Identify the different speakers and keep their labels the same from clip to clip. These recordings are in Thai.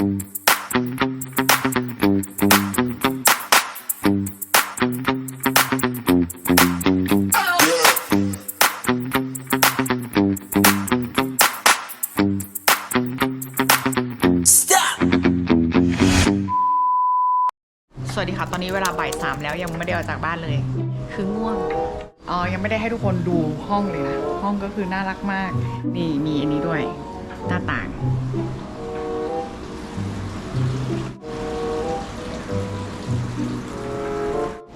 Speaker 1: สวัสดีค่ะตอนนี้เวลาบ่ายสามแล้วยังไม่ได้ออกจากบ้านเลย คือง่วงอ๋อยังไม่ได้ให้ทุกคนดูห้องเลยนะ ห้องก็คือน่ารักมาก นี่มีอันนี้ด้วย หน้าต่าง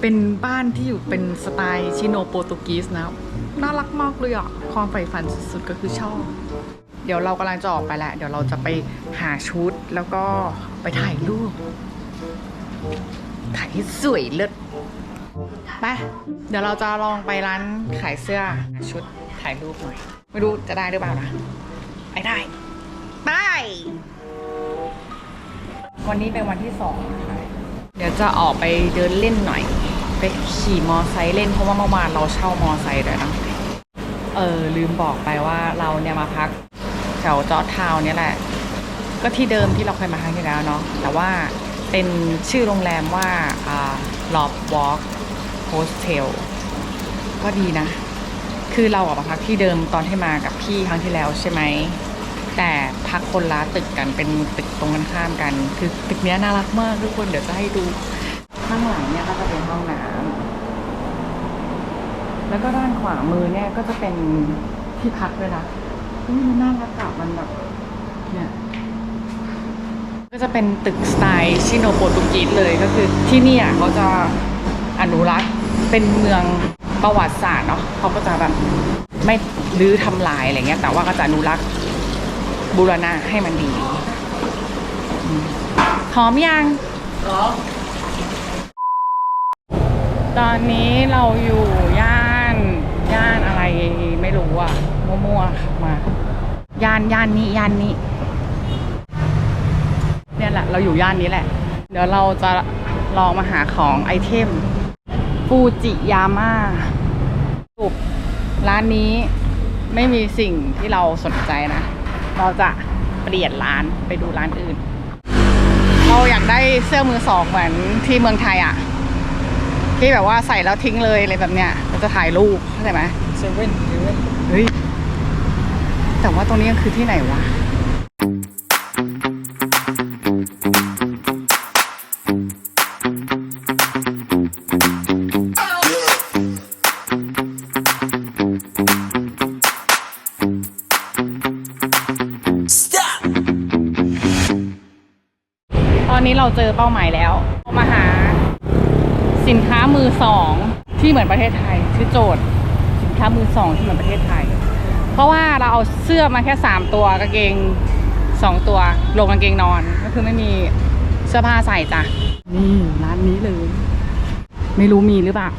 Speaker 1: เป็นบ้านที่อยู่เป็นสไตล์ชิโนโปรตุกีสนะ น่ารักมากเลยอะความใฝ่ฝันสุดๆก็คือชอบ เดี๋ยวเรากำลังจะออกไปแล้ว เดี๋ยวเราจะไปหาชุดแล้วก็ไปถ่ายรูป ถ่ายให้สวยเลิศไปเดี๋ยวเราจะลองไปร้านขายเสื้อหาชุดถ่ายรูปหน่อย ไม่รู้จะได้หรือเปล่านะไปได้ไปวันนี้เป็นวันที่สองนะคะเดี๋ยวจะออกไปเดินเล่นหน่อย ไปขี่มอไซค์เล่นเพราะว่าเมื่อวานเราเช่ามอไซค์ด้วยนะเออลืมบอกไปว่าเราเนี่ยมาพักแถวจอร์ทาวน์เนี่ยแหละ ก็ที่เดิมที่เราเคยมาครั้งที่แล้วเนาะแต่ว่าเป็นชื่อโรงแรมว่าอ่า Lob Walk Hostel ก็ดีนะ คือเราอะมาพักที่เดิมตอนที่มากับพี่ครั้งที่แล้วใช่ไหมแต่พักคนละตึกกันเป็นตึกตรงกันข้ามกัน คือตึกนี้น่ารักมากทุกคนเดี๋ยวจะให้ดู ข้างหลังเนี่ยก็จะเป็นห้องน้ำแล้วก็ด้านขวามือเนี่ยก็จะเป็นที่พักด้วยนะนี่มันน่ารักอะมันแบบเนี่ยก็จะเป็นตึกสไตล์ชิโนโปรตุกีสเลยก็คือที่นี่ยเขาจะอนุรักษ์เป็นเมืองประวัติศาสตร์เนาะเขาก็จะแบบไม่รื้อทำลายอะไรเงี้ย แต่ว่าก็จะอนุรักษ์บูรณะให้มันดีอืมหอมยัง ตอนนี้เราอยู่ย่านย่านอะไรไม่รู้อะมั่วๆขับมา ย่านย่านนี้ย่านนี้เนี่ยแหละเราอยู่ย่านนี้แหละ เดี๋ยวเราจะลองมาหาของไอเทมฟูจิยาม่าสุบร้านนี้ไม่มีสิ่งที่เราสนใจนะ เราจะเปลี่ยนร้านไปดูร้านอื่น เราอยากได้เสื้อมือสองเหมือนที่เมืองไทยอะ ที่แบบว่าใส่แล้วทิ้งเลยอะไรแบบเนี้ยเราจะถ่ายรูปเข้าใจไหม
Speaker 2: เซเว่นเซเว่น
Speaker 1: เฮ้ยแต่ว่าตรงนี้คือที่ไหนวะตอนนี้เราเจอเป้าหมายแล้วเรามาหา สินค้ามือสองที่เหมือนประเทศไทยชื่อโจทย์ สินค้ามือสองที่เหมือนประเทศไทย เพราะว่าเราเอาเสื้อมาแค่สามตัวกางเกงสองตัวลงกางเกงนอนก็คือไม่มีเสื้อผ้าใส่จ้ะนี่ร้านนี้เลย ไม่รู้มีหรือเปล่า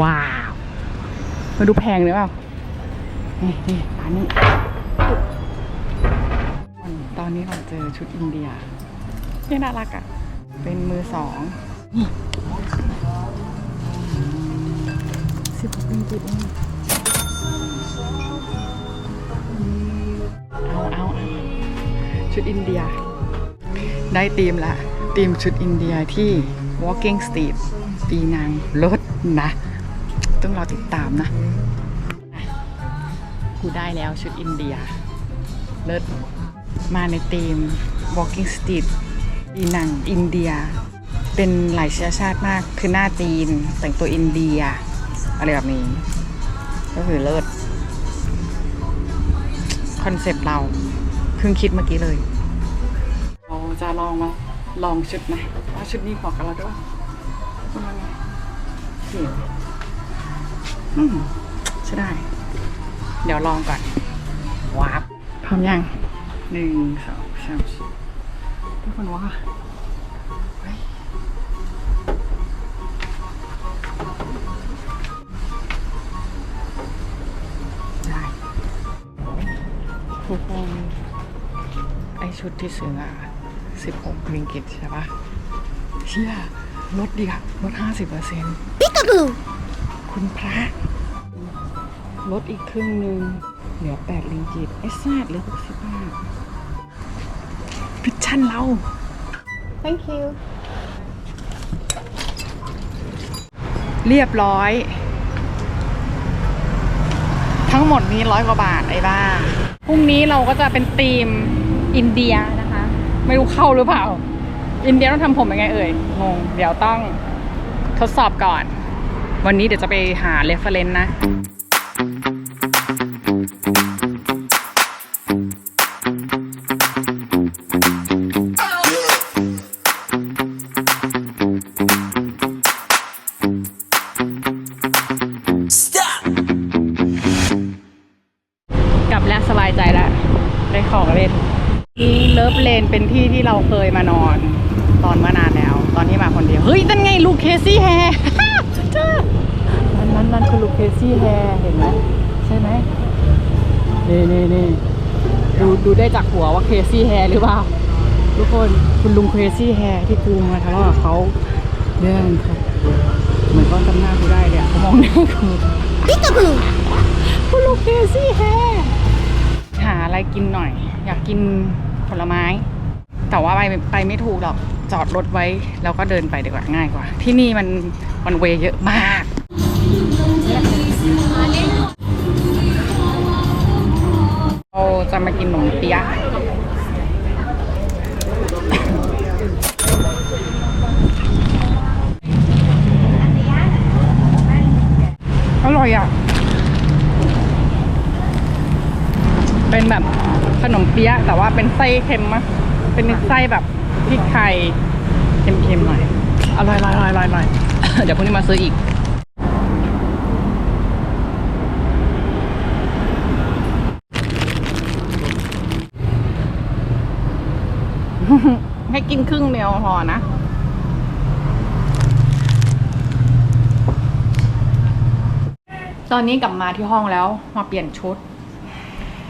Speaker 1: ว้าวมาดูแพงหรือเปล่านี่นี่ร้านนี้ตอนนี้เราเจอชุดอินเดียที่น่ารักอะ่ะเป็นมือสองนี่ สิบหกปีจิตเองเอาเอาเอาชุดอินเดีย ได้ธีมละธีมชุดอินเดียที่ Walking Street ปีนางรถนะ ต้องรอติดตามนะ กูได้แล้วชุดอินเดียเลิศมาในธีม Walking Street ปีนังอินเดีย เป็นหลายเชื้อชาติมาก คือหน้าจีน แต่งตัวอินเดีย อะไรแบบนี้ ก็คือเลิศคอนเซปต์เราเพิ่งคิดเมื่อกี้เลย เราจะลองมาลองชุดไหมว่าชุดนี้เหมาะกับเราด้วยเป็นยังไงเขียวอืมใช่ได้ เดี๋ยวลองก่อนวาบพร้อมยังหนึ่งสองสามสี่ทุกคนว่า ชุดที่ซื้ออะสิบหกริงกิตใช่ปะเชี่ยลดดีอะลดห้าสิบเปอร์เซ็นต์คุณพระลดอีกครึ่งหนึ่งเหลือแปดลิงกิตไอ้ซาดเหลือหกสิบห้ามิชชั่นเรา
Speaker 2: thank you
Speaker 1: เรียบร้อย ทั้งหมดนี้ร้อยกว่าบาทไอ้บ้าพรุ่งนี้เราก็จะเป็นทีม อินเดียนะคะ ไม่รู้เข้าหรือเปล่า อินเดียต้องทำผมยังไงเอ่ยงงเดี๋ยวต้องทดสอบก่อน วันนี้เดี๋ยวจะไปหาเรฟเฟรนซ์นะ เคซี่แฮร์เห็นไหมใช่ไหมนี่นี่นี่ดูดูได้จากหัวว่าเคซี่แฮร์หรือเปล่า ทุกคนคุณลุงเคซี่แฮร์ที่กูมาทะเลาะกับเขาเรื่องครับเหมือนก็จำหน้ากูได้เลยอะเขามองหน้ากูพิกาบูคุณลุงเคซี่แฮร์หาอะไรกินหน่อย อยากกินผลไม้ แต่ว่าไปไปไม่ถูกหรอกจอดรถไว้แล้วก็เดินไปดีกว่าง่ายกว่า ที่นี่มันมันเวเยอะมาก เราจะมากินขนมเปี๊ยะอร่อยอะ เป็นแบบขนมเปี๊ยะแต่ว่าเป็นไส้เค็มมะเป็นไส้แบบพริกไทยเค็มๆหน่อย อร่อยๆอร่อยๆอร่อยๆเดี๋ยวพรุ่งนี้มาซื้ออีก ให้กินครึ่งเดียวพอนะ ตอนนี้กลับมาที่ห้องแล้วมาเปลี่ยนชุด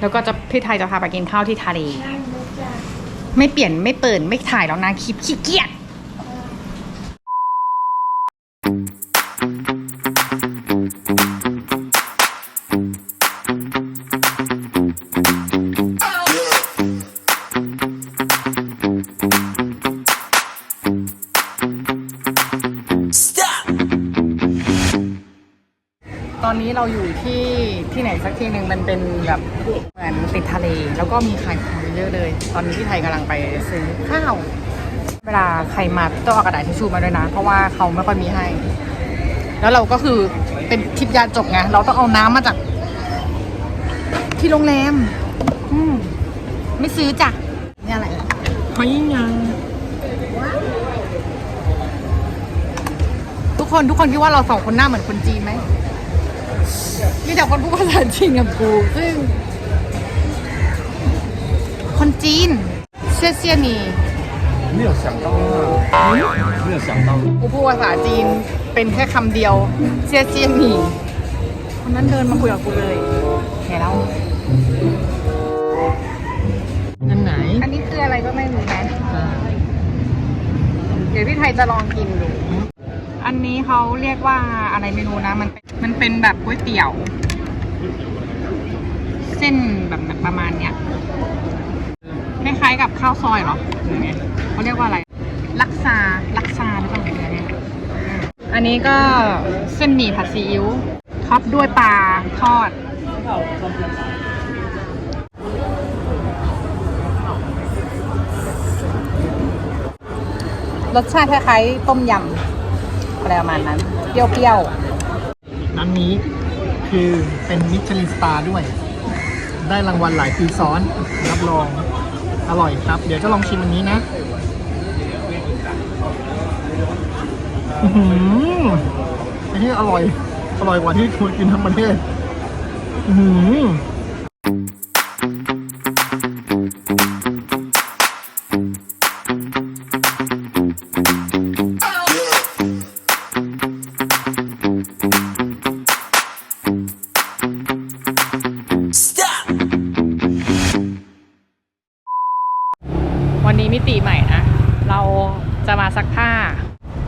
Speaker 1: แล้วก็จะพี่ไทยจะพาไปกินข้าวที่ทะเลไม่เปลี่ยนไม่เปิดไม่ถ่ายแล้วนะคลิปขี้เกียจ นนี้เราอยู่ที่ที่ไหนสักที่หนึ่งมันเป็นแบบเหมือนติดทะเล แล้วก็มีขายของเยอะเลย ตอนนี้พี่ไทยกำลังไปซื้อข้าว เวลาใครมาต้องเอากระดาษทิชชู่มาด้วยนะ เพราะว่าเขาไม่ค่อยมีให้ แล้วเราก็คือเป็นทริปยาจกไงเราต้องเอาน้ำมาจาก ที่โรงแรม อืมไม่ซื้อจ้ะนี่อะไรหอยยังทุกคนทุกคนคิดว่าเราสองคนหน้าเหมือนคนจีนไหม มีแต่คนพูดภาษาจีนกับกู ซึ่ง คนจีน เชี่ยเชี่ยนี่
Speaker 3: 没有想到啊，没有想到。
Speaker 1: กูพูดภาษาจีนเป็นแค่คำเดียว เชี่ยเชี่ยนี่คนนั้นเดินมาคุยกับกูเลยแค่เรา
Speaker 3: อันไหน
Speaker 1: อันนี้คืออะไรก็ไม่รู้นะ เดี๋ยวพี่ไทยจะลองกินดู อันนี้เขาเรียกว่าอะไรไม่รู้นะ มันเป็นมันเป็นแบบก๋วยเตี๋ยว เส้นแบบประมาณเนี้ยคล้ายๆกับข้าวซอยเหรอเขาเรียกว่าอะไร ลักซาลักซาหรือเปล่าเนี่ยอันนี้ก็เส้นหมี่ผัดซีอิ๊วท็อปด้วยปลาทอดรสชาติคล้ายๆต้มยำ อะไรประมาณนั้น เปรี้ยว
Speaker 3: ร้านนี้คือเป็นมิชลินสตาร์ด้วย ได้รางวัลหลายปีซ้อน รับรองอร่อยครับ เดี๋ยวจะลองชิมอันนี้นะอือหืออันนี้อร่อย อร่อยกว่าที่คุณกินทั้งประเทศ อื้อ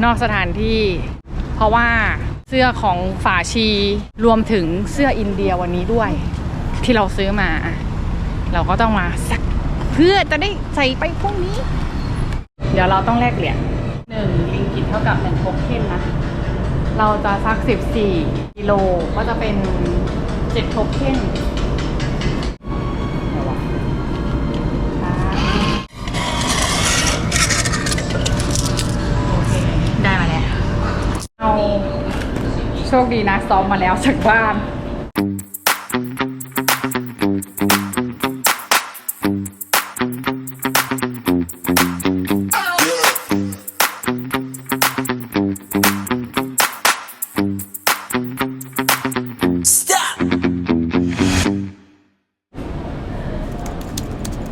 Speaker 1: นอกสถานที่ เพราะว่าเสื้อของฝาชีรวมถึงเสื้ออินเดียวันนี้ด้วย ที่เราซื้อมา เราก็ต้องมาซักเพื่อจะได้ใส่ไปพรุ่งนี้ เดี๋ยวเราต้องแลกเหรียญหนึ่งลิงกิตเท่ากับหนึ่งโทเค็นนะ เราจะสักสิบสี่กิโลก็จะเป็นเจ็ดโทเค็น คดีนะซ้อมมาแล้วจากบ้าน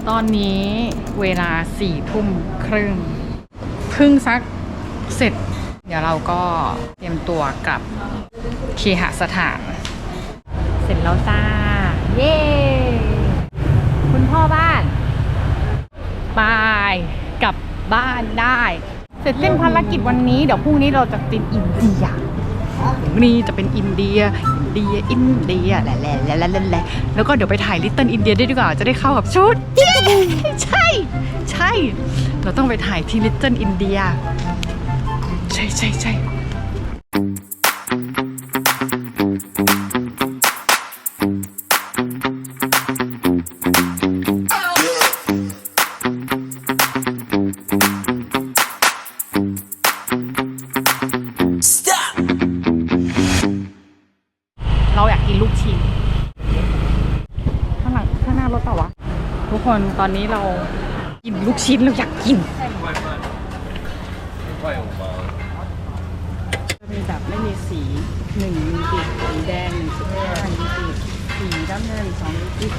Speaker 1: ตอนนี้เวลาสี่ทุ่มครึ่งเพึ่งซักเสร็จ เดี๋ยวเราก็เตรียมตัวกลับ เคหสถาน เสร็จแล้วจ้า เย้ คุณพ่อบ้านบายกลับบ้านได้ เสร็จสิ้นภารกิจวันนี้ เดี๋ยวพรุ่งนี้เราจะเป็นอินเดียนี้จะเป็นอินเดีย อินเดีย อินเดียแหละแหละแหละแหละแหละแล้วก็เดี๋ยวไปถ่ายลิตเติ้ลอินเดียได้ดีกว่า จะได้เข้ากับชุด ใช่ ใช่ เราต้องไปถ่ายที่ลิตเติ้ลอินเดีย ใช่ใช่ใช่ ทุกคนตอนนี้เรากินลูกชิ้นเราอยากกินจะมีแบบไม่มีสีหนึ่งมิลลิลิตรสีแดงหนึ่งสิบห้ามิลลิลิตรสีน้ำเงินสองมิลลิลิตร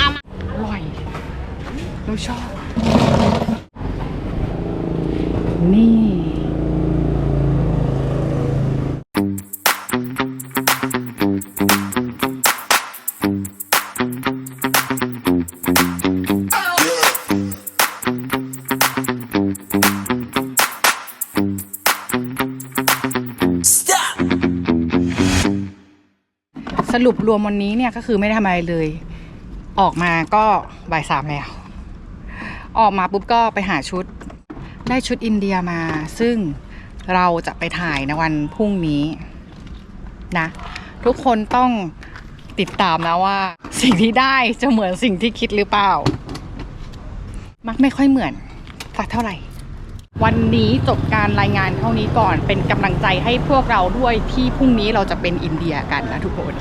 Speaker 1: อร่อยเราชอบ นี่ รุปรวมวันนี้เนี่ยก็คือไม่ได้ทำอะไรเลย ออกมาก็บ่ายสามแล้ว ออกมาปุ๊บก็ไปหาชุด ได้ชุดอินเดียมา ซึ่งเราจะไปถ่ายในวันพรุ่งนี้นะ ทุกคนต้องติดตามนะว่า สิ่งที่ได้จะเหมือนสิ่งที่คิดหรือเปล่า มักไม่ค่อยเหมือนสักเท่าไหร่ วันนี้จบการรายงานเท่านี้ก่อนเป็นกำลังใจให้พวกเราด้วยที่พรุ่งนี้เราจะเป็นอินเดียกันนะทุกคน